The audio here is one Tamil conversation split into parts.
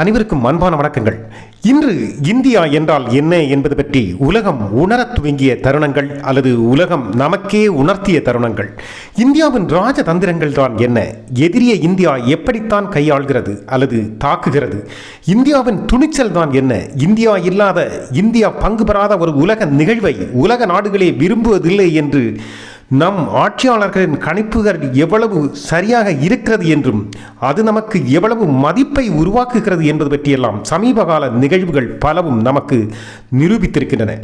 அனைவருக்கும் அன்பான வணக்கங்கள். இன்று இந்தியா என்றால் என்ன என்பது பற்றி உலகம் உணரத் துவங்கிய தருணங்கள் அல்லது உலகம் நமக்கே உணர்த்திய தருணங்கள். இந்தியாவின் ராஜதந்திரங்கள் தான் என்ன? எதிரிய இந்தியா எப்படித்தான் கையாள்கிறது அல்லது தாக்குகிறது? இந்தியாவின் துணிச்சல் தான் என்ன? இந்தியா இல்லாத இந்தியா பங்கு பெறாத ஒரு உலக நிகழ்வை உலக நாடுகளே விரும்புவதில்லை என்று நம் ஆட்சியாளர்களின் கணிப்புகள் எவ்வளவு சரியாக இருக்கிறது என்றும் அது நமக்கு எவ்வளவு மதிப்பை உருவாக்குகிறது என்பது பற்றியெல்லாம் சமீப கால நிகழ்வுகள் பலவும் நமக்கு நிரூபித்திருக்கின்றன.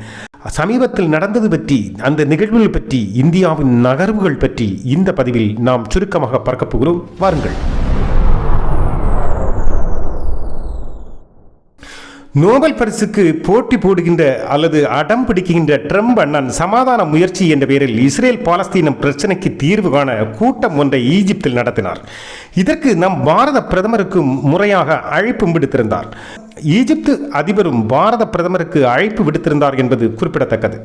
சமீபத்தில் நடந்தது பற்றி அந்த நிகழ்வுகள் பற்றி இந்தியாவின் நகர்வுகள் பற்றி இந்த பதிவில் நாம் சுருக்கமாக பார்க்கப் போகிறோம். வாருங்கள். நோபல் பரிசுக்கு போட்டி போடுகின்ற அல்லது அடம் பிடிக்கின்ற ட்ரம்ப் அண்ணன் சமாதான முயற்சி என்ற பெயரில் இஸ்ரேல் பாலஸ்தீனம் பிரச்சனைக்கு தீர்வு காண கூட்டம் ஒன்றை ஈஜிப்தில் நடத்தினார். இதற்கு நம் பாரத பிரதமருக்கு முறையாக அழைப்பு விடுத்திருந்தார். ஈஜிப்து அதிபரும் பாரத பிரதமருக்கு அழைப்பு விடுத்திருந்தார் என்பது குறிப்பிடத்தக்கது.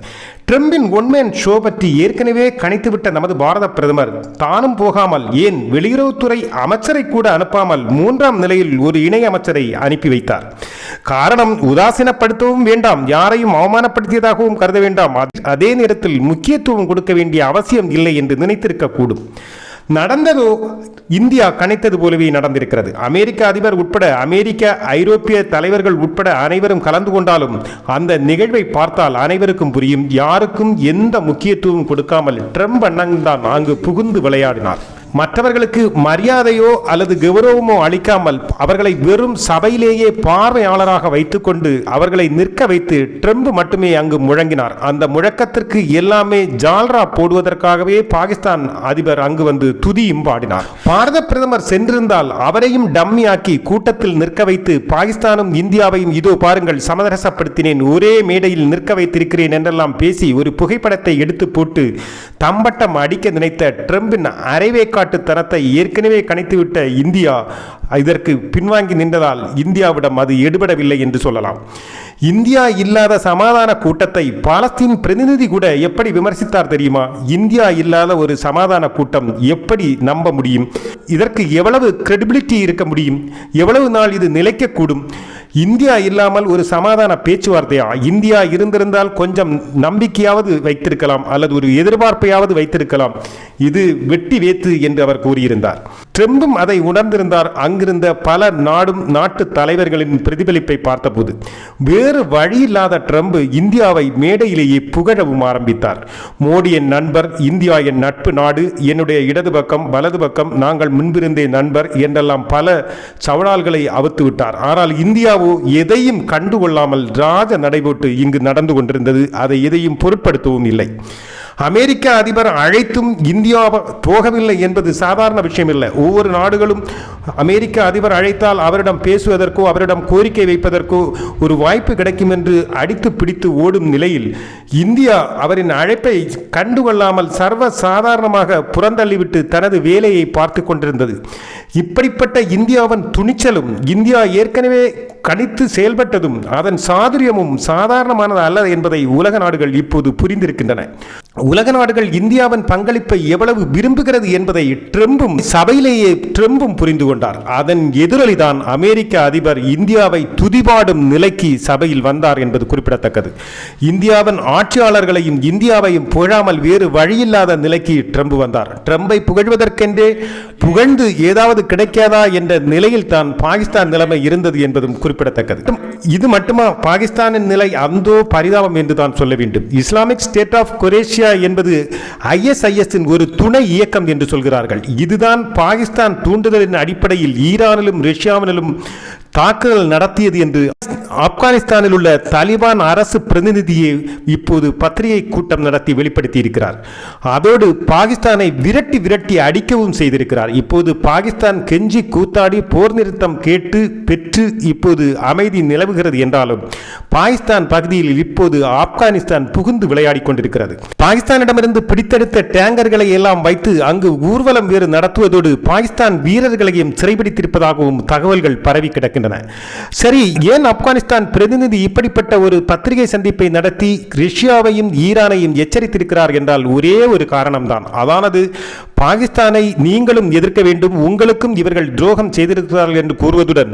ட்ரம்பின் ஒன்மேன் ஷோ பற்றி ஏற்கனவே கணித்துவிட்ட நமது பாரத பிரதமர் தானும் போகாமல் ஏன் வெளியுறவுத்துறை அமைச்சரை கூட அனுப்பாமல் மூன்றாம் நிலையில் ஒரு இணை அமைச்சரை அனுப்பி வைத்தார்? காரணம் உதாசீனப்படுத்தவும் வேண்டாம் யாரையும் அவமானப்படுத்தியதாகவும் கருத வேண்டாம். அதே நேரத்தில் முக்கியத்துவம் கொடுக்க வேண்டிய அவசியம் இல்லை என்று நினைத்திருக்கக்கூடும். நடந்ததோ இந்தியா கணித்தது போலவே நடந்திருக்கிறது. அமெரிக்க அதிபர் உட்பட அமெரிக்க ஐரோப்பிய தலைவர்கள் உட்பட அனைவரும் கலந்து கொண்டாலும் அந்த நிகழ்வை பார்த்தால் அனைவருக்கும் புரியும் யாருக்கும் எந்த முக்கியத்துவம் கொடுக்காமல் ட்ரம்ப் அண்ணன் தான் அங்கு புகுந்து விளையாடினார். மற்றவர்களுக்கு மரியாதையோ அல்லது கௌரவமோ அளிக்காமல் அவர்களை வெறும் சபையிலேயே பார்வையாளராக வைத்துக்கொண்டு அவர்களை நிற்க வைத்து ட்ரம்ப் மட்டுமே அங்கு முழங்கினார். அந்த முழக்கத்திற்கு எல்லாமே ஜால்ரா போடுவதற்காகவே பாகிஸ்தான் அதிபர் அங்கு வந்து துதியும் பாடினார் பாரத பிரதமர் சென்றிருந்தால் அவரையும் டம்மியாக்கி கூட்டத்தில் நிற்க வைத்து பாகிஸ்தானும் இந்தியாவையும் இதோ பாருங்கள் சமரசப்படுத்தினேன் ஒரே மேடையில் நிற்க வைத்திருக்கிறேன் என்றெல்லாம் பேசி ஒரு புகைப்படத்தை எடுத்து போட்டு தம்பட்டம் அடிக்க நினைத்த ட்ரம்பின் அரைவேக்க தரத்தை ஏற்கனவே கணித்துவிட்ட இந்தியா இதற்கு பின்வாங்கி நின்றதால் இந்தியாவிடம் அது எடுபடவில்லை என்று சொல்லலாம். இந்தியா இல்லாத சமாதான கூட்டத்தை பாலஸ்தீன் பிரதிநிதி கூட எப்படி விமர்சித்தார் தெரியுமா? இந்தியா இல்லாத ஒரு சமாதான கூட்டம் எப்படி நம்ப முடியும்? இதற்கு எவ்வளவு கிரெடிபிலிட்டி இருக்க முடியும்? எவ்வளவு நாள் இது நிலைக்கக்கூடும்? இந்தியா இல்லாமல் ஒரு சமாதான பேச்சுவார்த்தையா? இந்தியா இருந்திருந்தால் கொஞ்சம் நம்பிக்கையாவது வைத்திருக்கலாம் அல்லது ஒரு எதிர்பார்ப்பையாவது வைத்திருக்கலாம். இது வெட்டி வேத்து என்று அவர் கூறியிருந்தார். ட்ரம்பும் அதை உணர்ந்திருந்தார். அங்கிருந்த பல நாடும் நாட்டு தலைவர்களின் பிரதிபலிப்பை பார்த்தபோது வேறு வழி இல்லாத ட்ரம்ப் இந்தியாவை மேடையிலேயே புகழவும் ஆரம்பித்தார். மோடி என் நண்பர் இந்தியா என் நட்பு நாடு என்னுடைய இடது பக்கம் வலது பக்கம் நாங்கள் முன்பிருந்தே நண்பர் என்றெல்லாம் பல சவடால்களை அவுத்து விட்டார். ஆனால் இந்தியாவோ எதையும் கண்டுகொள்ளாமல் ராஜ நடைபோட்டு இங்கு நடந்து கொண்டிருந்தது. அதை எதையும் பொருட்படுத்தவும் இல்லை. அமெரிக்க அதிபர் அழைத்தும் இந்தியா போகவில்லை என்பது சாதாரண விஷயம் இல்லை ஒவ்வொரு நாடுகளும் அமெரிக்க அதிபர் அழைத்தால் அவரிடம் பேசுவதற்கோ அவரிடம் கோரிக்கை வைப்பதற்கோ ஒரு வாய்ப்பு கிடைக்கும் என்று அடித்து பிடித்து ஓடும் நிலையில் இந்தியா அவரின் அழைப்பை கண்டுகொள்ளாமல் சர்வ சாதாரணமாக புறந்தள்ளிவிட்டு தனது வேலையை பார்த்து கொண்டிருந்தது. இப்படிப்பட்ட இந்தியாவின் துணிச்சலும் இந்தியா ஏற்கனவே கணித்து செயல்பட்டதும் அதன் சாதுரியமும் சாதாரணமானது அல்ல என்பதை உலக நாடுகள் இப்போது புரிந்திருக்கின்றன. உலக நாடுகள் இந்தியாவின் பங்களிப்பை எவ்வளவு விரும்புகிறது என்பதை ட்ரம்பும் சபையிலேயே ட்ரம்பும் புரிந்து கொண்டார். அதன் எதிரொலிதான் அமெரிக்க அதிபர் இந்தியாவை துதிபாடும் நிலைக்கு சபையில் வந்தார் என்பது குறிப்பிடத்தக்கது. இந்தியாவின் ஆட்சியாளர்களையும் இந்தியாவையும் புகழாமல் வேறு வழியில்லாத நிலைக்கு ட்ரம்ப் வந்தார். ட்ரம்பை புகழ்வதற்கென்றே புகழ்ந்து ஏதாவது கிடைக்காதா என்ற நிலையில் தான் பாகிஸ்தான் நிலைமை இருந்தது என்பதும் குறிப்பிடத்தக்கது. இது மட்டுமா பாகிஸ்தானின் நிலை அந்தோ பரிதாபம் என்று தான் சொல்ல வேண்டும். இஸ்லாமிக் ஸ்டேட் ஆஃப் குரேஷியா என்பது ஐஎஸ்ஐஎஸ்ஸின் ஒரு துணை இயக்கம் என்று சொல்கிறார்கள். இதுதான் பாகிஸ்தான் தூண்டுதலின் அடிப்படையில் ஈரானிலும் ரஷ்யாவிலும் தாக்குதல் நடத்தியது என்று ஆப்கானிஸ்தானில் உள்ள தாலிபான் அரசு பிரதிநிதியை இப்போது பத்திரிகை கூட்டம் நடத்தி வெளிப்படுத்தி இருக்கிறார் அதோடு பாகிஸ்தானை விரட்டி விரட்டி அடிக்கவும் செய்திருக்கிறார். இப்போது பாகிஸ்தான் கெஞ்சி கூத்தாடி போர் நிறுத்தம் கேட்டு பெற்று இப்போது அமைதி நிலவுகிறது என்றாலும் பாகிஸ்தான் பகுதியில் இப்போது ஆப்கானிஸ்தான் புகுந்து விளையாடி கொண்டிருக்கிறது. பாகிஸ்தானிடமிருந்து பிடித்தெடுத்த டேங்கர்களை எல்லாம் வைத்து அங்கு ஊர்வலம் வேறு நடத்துவதோடு பாகிஸ்தான் வீரர்களையும் சிறைபிடித்திருப்பதாகவும் தகவல்கள் பரவி கிடக்கின்றன. சரி ஏன் ஆப்கானிஸ்தான் பிரதிநிதி இப்படிப்பட்ட ஒரு பத்திரிகை சந்திப்பை நடத்தி ரஷ்யாவையும் ஈரானையும் எச்சரித்திருக்கிறார் என்றால் ஒரே ஒரு காரணம்தான். அதானது பாகிஸ்தானை நீங்களும் எதிர்க்க வேண்டும் உங்களுக்கும் இவர்கள் துரோகம் செய்திருக்கிறார்கள் என்று கூறுவதுடன்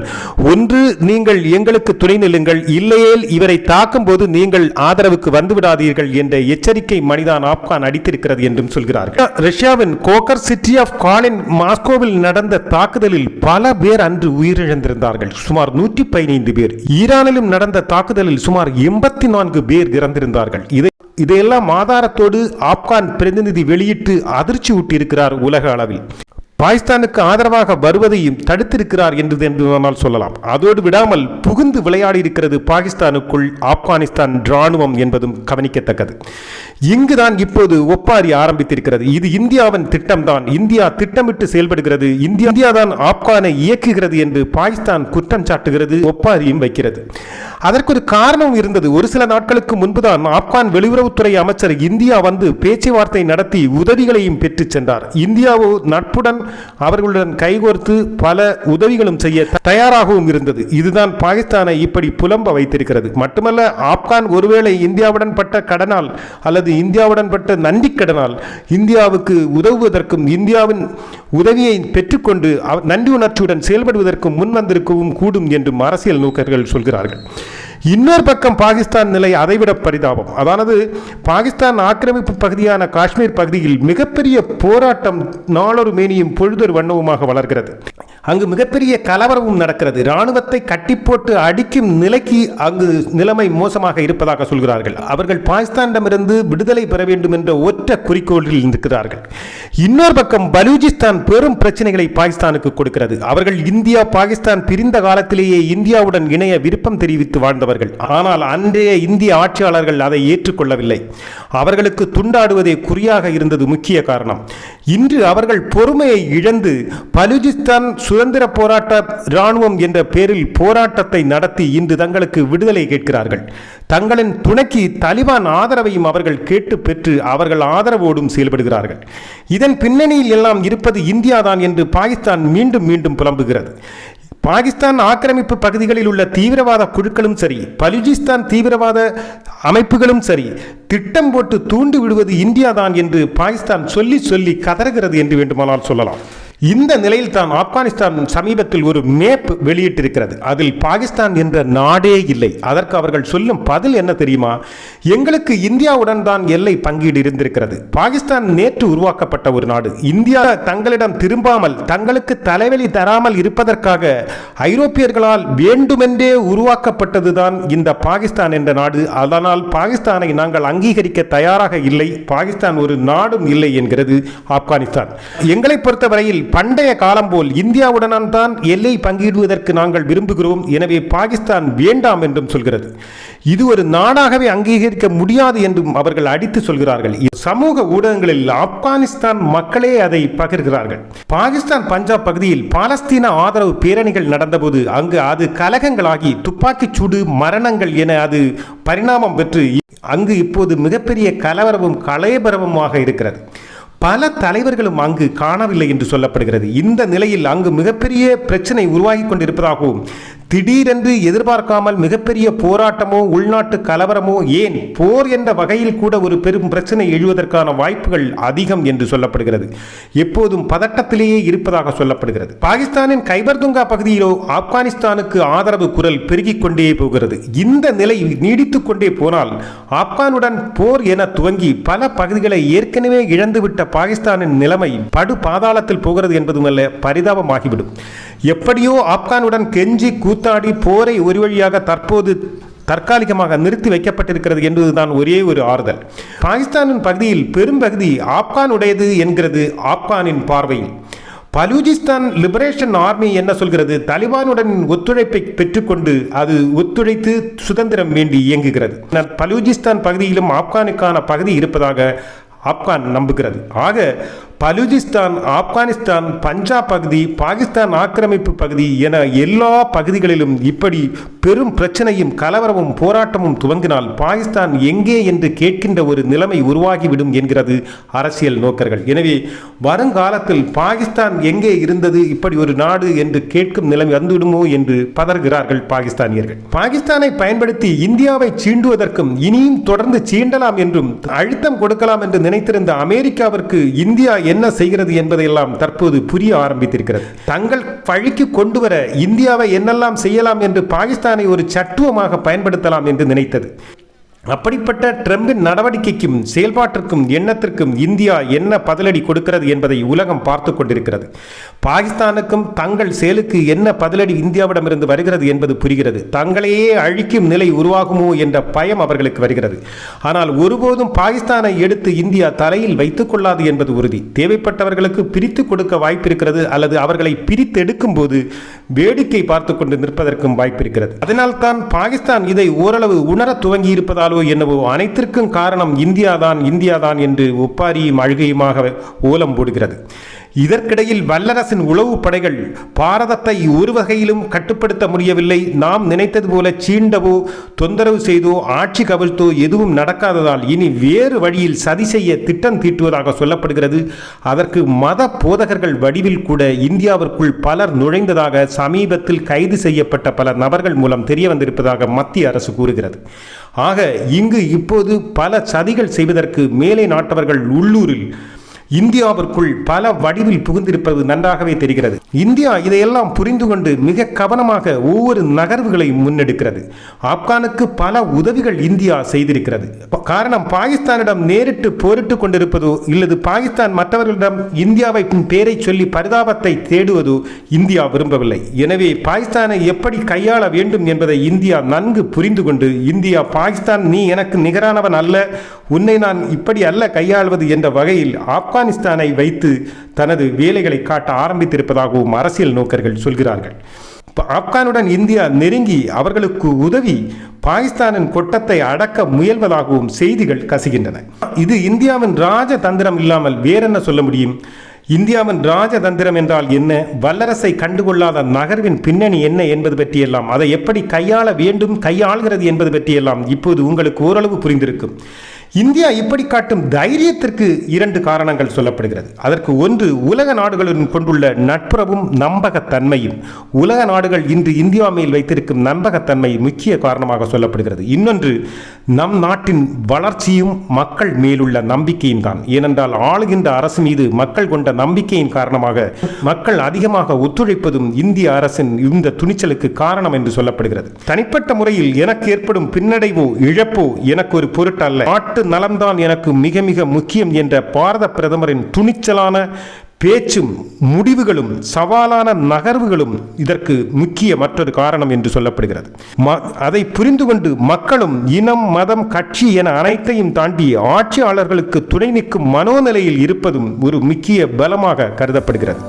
ஒன்று நீங்கள் எங்களுக்கு துணை நில்லுங்கள் இல்லையேல் இவரை தாக்கும் போது நீங்கள் ஆதரவுக்கு வந்துவிடாதீர்கள் என்ற எச்சரிக்கை மணிதான் ஆப்கான் அடித்திருக்கிறது என்றும் சொல்கிறார்கள். ரஷ்யாவின் கோக்கர் சிட்டி ஆஃப் காலின் மாஸ்கோவில் நடந்த தாக்குதலில் பல பேர் அன்று உயிரிழந்திருந்தார்கள். சுமார் நூற்றி பதினைந்து பேர். ஈரானிலும் நடந்த தாக்குதலில் சுமார் எண்பத்தி நான்கு பேர் இறந்திருந்தார்கள். இதை இதையெல்லாம் ஆதாரத்தோடு ஆப்கான் பிரதிநிதி வெளியிட்டு அதிர்ச்சி ஊட்டியிருக்கிறார் உலக அளவில். பாகிஸ்தானுக்கு ஆதரவாக வருவதையும் தடுத்திருக்கிறார் என்று என்று சொல்லலாம். அதோடு விடாமல் புகுந்து விளையாடி இருக்கிறது பாகிஸ்தானுக்குள் ஆப்கானிஸ்தான் இராணுவம் என்பதும் கவனிக்கத்தக்கது. இங்குதான் இப்போது ஒப்பாரி ஆரம்பித்திருக்கிறது. இது இந்தியாவின் திட்டம்தான். இந்தியா திட்டமிட்டு செயல்படுகிறது. இந்தியா இந்தியா தான் ஆப்கானை இயக்குகிறது என்று பாகிஸ்தான் குற்றம் சாட்டுகிறது ஒப்பாரியும் வைக்கிறது. அதற்கு ஒரு காரணம் இருந்தது. ஒரு சில நாட்களுக்கு முன்புதான் ஆப்கான் வெளியுறவுத்துறை அமைச்சர் இந்தியா வந்து பேச்சுவார்த்தை நடத்தி உதவிகளையும் பெற்றுச் சென்றார். இந்தியாவோ நட்புடன் அவர்களுடன் கைகோர்த்து பல உதவிகளும் செய்ய தயாராகவும் இருந்தது. இதுதான் பாகிஸ்தானை இப்படி புலம்ப வைத்திருக்கிறது. மட்டுமல்ல ஆப்கான் ஒருவேளை இந்தியாவுடன் பட்ட கடனால் அல்லது இந்தியாவுடன் பட்ட நன்றி கடனால் இந்தியாவுக்கு உதவுவதற்கும் இந்தியாவின் உதவியை பெற்றுக்கொண்டு நன்றி உணர்ச்சியுடன் செயல்படுவதற்கும் முன் வந்திருக்கவும் கூடும் என்றும் அரசியல் நோக்கர்கள் சொல்கிறார்கள். இன்னொரு பக்கம் பாகிஸ்தான் நிலை அதைவிட பரிதாபம். அதானது பாகிஸ்தான் ஆக்கிரமிப்பு பகுதியான காஷ்மீர் பகுதியில் மிகப்பெரிய போராட்டம் நாளொரு மேனியும் பொழுதொரு வண்ணவுமாக வளர்கிறது. அங்கு மிகப்பெரிய கலவரமும் நடக்கிறது. இராணுவத்தை கட்டி போட்டு அடிக்கும் நிலைக்கு அங்கு நிலைமை மோசமாக இருப்பதாக சொல்கிறார்கள். அவர்கள் பாகிஸ்தானிடமிருந்து விடுதலை பெற வேண்டும் என்ற ஒற்ற குறிக்கோளில் இருக்கிறார்கள் இன்னொரு பக்கம் பலூச்சிஸ்தான் பெரும் பிரச்சனைகளை பாகிஸ்தானுக்கு கொடுக்கிறது. அவர்கள் இந்தியா பாகிஸ்தான் பிரிந்த காலத்திலேயே இந்தியாவுடன் இணைய விருப்பம் தெரிவித்து வாழ்ந்தவர்கள். ஆனால் அன்றைய இந்திய ஆட்சியாளர்கள் அதை ஏற்றுக்கொள்ளவில்லை. அவர்களுக்கு துண்டாடுவதே குறியாக இருந்தது முக்கிய காரணம். இன்று அவர்கள் பொறுமையை இழந்து பலூச்சிஸ்தான் சுதந்திர போராட்ட இராணுவம் என்ற பேரில் போராட்டத்தை நடத்தி இன்று தங்களுக்கு விடுதலை கேட்கிறார்கள். தங்களின் துணைக்கு தலிபான் ஆதரவையும் அவர்கள் கேட்டு பெற்று அவர்கள் ஆதரவோடும் செயல்படுகிறார்கள். இதன் பின்னணியில் எல்லாம் இருப்பது இந்தியாதான் என்று பாகிஸ்தான் மீண்டும் மீண்டும் புலம்புகிறது. பாகிஸ்தான் ஆக்கிரமிப்பு பகுதிகளில் உள்ள தீவிரவாத குழுக்களும் சரி பலுஜிஸ்தான் தீவிரவாத அமைப்புகளும் சரி திட்டம் போட்டு தூண்டி விடுவது இந்தியாதான் என்று பாகிஸ்தான் சொல்லி சொல்லி கதறுகிறது என்று வேண்டுமானால் சொல்லலாம். இந்த நிலையில் தான் ஆப்கானிஸ்தான் சமீபத்தில் ஒரு மேப் வெளியிட்டிருக்கிறது. அதில் பாகிஸ்தான் என்ற நாடே இல்லை. அதற்கு அவர்கள் சொல்லும் பதில் என்ன தெரியுமா? எங்களுக்கு இந்தியாவுடன் தான் எல்லை பங்கீடு இருந்திருக்கிறது. பாகிஸ்தான் நேற்று உருவாக்கப்பட்ட ஒரு நாடு. இந்தியா தங்களிடம் திரும்பாமல் தங்களுக்கு தலைவலி தராமல் இருப்பதற்காக ஐரோப்பியர்களால் வேண்டுமென்றே உருவாக்கப்பட்டதுதான் இந்த பாகிஸ்தான் என்ற நாடு. அதனால் பாகிஸ்தானை நாங்கள் அங்கீகரிக்க தயாராக இல்லை. பாகிஸ்தான் ஒரு நாடும் இல்லை என்கிறது ஆப்கானிஸ்தான். எங்களை பொறுத்தவரையில் பண்டைய காலம் போல் இந்தியாவுடனான் தான் எல்லை பங்கிடுவதற்கு நாங்கள் விரும்புகிறோம். எனவே பாகிஸ்தான் வேண்டாம் என்றும் சொல்கிறது. இது ஒரு நாடாகவே அங்கீகரிக்க முடியாது என்றும் அவர்கள் அடித்து சொல்கிறார்கள். சமூக ஊடகங்களில் ஆப்கானிஸ்தான் மக்களே அதை பகிர்கிறார்கள். பாகிஸ்தான் பஞ்சாப் பகுதியில் பாலஸ்தீன ஆதரவு பேரணிகள் நடந்தபோது அங்கு அது கலகங்களாகி துப்பாக்கிச் சூடு மரணங்கள் என அது பரிணாமம் பெற்று அங்கு இப்போது மிகப்பெரிய கலவரமும் கலையபரவமாக இருக்கிறது. பல தலைவர்களும் அங்கு காணவில்லை என்று சொல்லப்படுகிறது. இந்த நிலையில் அங்கு மிகப்பெரிய பிரச்சனை உருவாகி கொண்டிருப்பதாகவும் திடீரென்று எதிர்பார்க்காமல் மிகப்பெரிய போராட்டமோ உள்நாட்டு கலவரமோ ஏன் போர் என்ற வகையில் கூட ஒரு பெரும் பிரச்சனை எழுவதற்கான வாய்ப்புகள் அதிகம் என்று சொல்லப்படுகிறது. எப்போதும் பதட்டத்திலேயே இருப்பதாக சொல்லப்படுகிறது. பாகிஸ்தானின் கைபர்துங்கா பகுதியிலோ ஆப்கானிஸ்தானுக்கு ஆதரவு குரல் பெருகிக் கொண்டே போகிறது. இந்த நிலை நீடித்துக் கொண்டே போனால் ஆப்கானுடன் போர் என துவங்கி பல பகுதிகளை ஏற்கனவே இழந்துவிட்ட பாகிஸ்தானின் நிலைமை படு பாதாளத்தில் போகிறது என்பதுமல்ல பரிதாபமாகிவிடும். எப்படியோ ஆப்கானுடன் கெஞ்சி கூத்தாடி போரை ஒரு வழியாக தற்போது தற்காலிகமாக நிறுத்தி வைக்கப்பட்டிருக்கிறது என்பதுதான் ஒரே ஒரு ஆறுதல். பாகிஸ்தானின் பகுதியில் பெரும்பகுதி ஆப்கானுடையது என்கிறது ஆப்கானின் பார்வையில். பலூஜிஸ்தான் லிபரேஷன் ஆர்மி என்ன சொல்கிறது? தலிபானுடன் ஒத்துழைப்பை பெற்றுக்கொண்டு அது ஒத்துழைத்து சுதந்திரம் வேண்டி இயங்குகிறது. பலூஜிஸ்தான் பகுதியிலும் ஆப்கானுக்கான பகுதி இருப்பதாக ஆப்கான் நம்புகிறது. ஆக பலுஜிஸ்தான் ஆப்கானிஸ்தான் பஞ்சாப் பகுதி பாகிஸ்தான் ஆக்கிரமிப்பு பகுதி என எல்லா பகுதிகளிலும் இப்படி பெரும் பிரச்சனையும் கலவரமும் போராட்டமும் துவங்கினால் பாகிஸ்தான் எங்கே என்று கேட்கின்ற ஒரு நிலைமை உருவாகிவிடும் என்கிறது அரசியல் நோக்கர்கள். எனவே வருங்காலத்தில் பாகிஸ்தான் எங்கே இருந்தது இப்படி ஒரு நாடு என்று கேட்கும் நிலைமை வந்துவிடுமோ என்று பதறுகிறார்கள் பாகிஸ்தானியர்கள். பாகிஸ்தானை பயன்படுத்தி இந்தியாவை சீண்டுவதற்கும் இனியும் தொடர்ந்து சீண்டலாம் என்றும் அழுத்தம் கொடுக்கலாம் என்று நினைத்திருந்த அமெரிக்காவிற்கு இந்தியா என்ன செய்கிறது என்பதையெல்லாம் தற்போது புரிய ஆரம்பித்திருக்கிறது. தங்கள் வழிக்கு கொண்டு வர இந்தியாவை என்னெல்லாம் செய்யலாம் என்று பாகிஸ்தானை ஒரு சட்டுவமாக பயன்படுத்தலாம் என்று நினைத்தது. அப்படிப்பட்ட ட்ரம்பின் நடவடிக்கைக்கும் செயல்பாட்டிற்கும் எண்ணத்திற்கும் இந்தியா என்ன பதிலடி கொடுக்கிறது என்பதை உலகம் பார்த்து கொண்டிருக்கிறது. பாகிஸ்தானுக்கும் தங்கள் செயலுக்கு என்ன பதிலடி இந்தியாவிடமிருந்து வருகிறது என்பது புரிகிறது. தங்களையே அழிக்கும் நிலை உருவாகுமோ என்ற பயம் அவர்களுக்கு வருகிறது. ஆனால் ஒருபோதும் பாகிஸ்தானை எடுத்து இந்தியா தலையில் வைத்துக் கொள்ளாது என்பது உறுதி. தேவைப்பட்டவர்களுக்கு பிரித்து கொடுக்க வாய்ப்பிருக்கிறது அல்லது அவர்களை பிரித்தெடுக்கும் போது வேடிக்கை பார்த்து கொண்டு நிற்பதற்கும் வாய்ப்பிருக்கிறது. அதனால்தான் அதனால் தான் பாகிஸ்தான் இதை ஓரளவு உணர துவங்கி இருப்பதாலோ என்னவோ அனைத்திற்கும் காரணம் இந்தியாதான் இந்தியாதான் என்று ஒப்பாரியும் அழுகையுமாக ஓலம் போடுகிறது. இதற்கிடையில் வல்லரசின் உளவு படைகள் பாரதத்தை ஒரு வகையிலும் கட்டுப்படுத்த முடியவில்லை. நாம் நினைத்தது போல சீண்டவோ தொந்தரவு செய்தோ ஆட்சி கவிழ்த்தோ எதுவும் நடக்காததால் இனி வேறு வழியில் சதி செய்ய திட்டம் தீட்டுவதாக சொல்லப்படுகிறது. அதற்கு மத போதகர்கள் வடிவில் கூட இந்தியாவிற்குள் பலர் நுழைந்ததாக சமீபத்தில் கைது செய்யப்பட்ட பல நபர்கள் மூலம் தெரிய வந்திருப்பதாக மத்திய அரசு கூறுகிறது. ஆக இங்கு இப்போது பல சதிகள் செய்வதற்கு மேலை நாட்டவர்கள் உள்ளூரில் இந்தியாவிற்குள் பல வடிவில் புகுந்திருப்பது நன்றாகவே தெரிகிறது. இந்தியா இதையெல்லாம் புரிந்து கொண்டு மிக கவனமாக ஒவ்வொரு நகர்வுகளை முன்னெடுக்கிறது. ஆப்கானுக்கு பல உதவிகள் இந்தியா செய்திருக்கிறது. காரணம் பாகிஸ்தானிடம் நேரிட்டு போரிட்டு கொண்டிருப்பதோ இல்லது பாகிஸ்தான் மற்றவர்களிடம் இந்தியாவை பேரை சொல்லி பரிதாபத்தை தேடுவதோ இந்தியா விரும்பவில்லை. எனவே பாகிஸ்தானை எப்படி கையாள வேண்டும் என்பதை இந்தியா நன்கு புரிந்து கொண்டு இந்தியா பாகிஸ்தான் நீ எனக்கு நிகரானவன் அல்ல. உன்னை நான் இப்படி அல்ல கையாள்வது என்ற வகையில் ஆப்கானிஸ்தானை வைத்து தனது வேலைகளை காட்ட ஆரம்பித்திருப்பதாகவும் அரசியல் நோக்கர்கள் சொல்கிறார்கள். ஆப்கானுடன் இந்தியா நெருங்கி அவர்களுக்கு உதவி பாகிஸ்தானின் கொட்டத்தை அடக்க முயல்வதாகவும் செய்திகள் கசிகின்றன. இது இந்தியாவின் ராஜதந்திரம் இல்லாமல் வேறென்ன சொல்ல முடியும்? இந்தியாவின் ராஜதந்திரம் என்றால் என்ன? வல்லரசை கண்டுகொள்ளாத நகர்வின் பின்னணி என்ன என்பது பற்றியெல்லாம் அதை எப்படி கையாள வேண்டும் கையாள்கிறது என்பது பற்றியெல்லாம் இப்போது உங்களுக்கு ஓரளவு புரிந்திருக்கும். இந்தியா இப்படி காட்டும் தைரியத்திற்கு இரண்டு காரணங்கள் சொல்லப்படுகிறது. அதற்கு ஒன்று உலக நாடுகளுடன் கொண்டுள்ள நட்புறவும் நம்பகத்தன்மையும். உலக நாடுகள் இன்று இந்தியா மேல் வைத்திருக்கும் நம்பகத்தன்மை முக்கிய காரணமாக சொல்லப்படுகிறது. இன்னொன்று நம் நாட்டின் வளர்ச்சியும் மக்கள் மேலுள்ள நம்பிக்கையும் தான். ஏனென்றால் ஆளுகின்ற அரசு மீது மக்கள் கொண்ட நம்பிக்கையின் காரணமாக மக்கள் அதிகமாக ஒத்துழைப்பதும் இந்திய அரசின் இந்த துணிச்சலுக்கு காரணம் என்று சொல்லப்படுகிறது. தனிப்பட்ட முறையில் எனக்கு ஏற்படும் பின்னடைவோ இழப்போ எனக்கு ஒரு பொருட்டல்ல. நாட்டு நலம்தான் எனக்கு மிக மிக முக்கியம் என்ற பாரத பிரதமரின் துணிச்சலான பேச்சும் முடிவுகளும் சவாலான நகர்வுகளும் இதற்கு முக்கிய மற்றொரு காரணம் என்று சொல்லப்படுகிறது. அதை புரிந்து கொண்டு மக்களும் இனம் மதம் கட்சி என அனைத்தையும் தாண்டி ஆட்சியாளர்களுக்கு துணை நிற்கும் மனோநிலையில் இருப்பதும் ஒரு முக்கிய பலமாக கருதப்படுகிறது.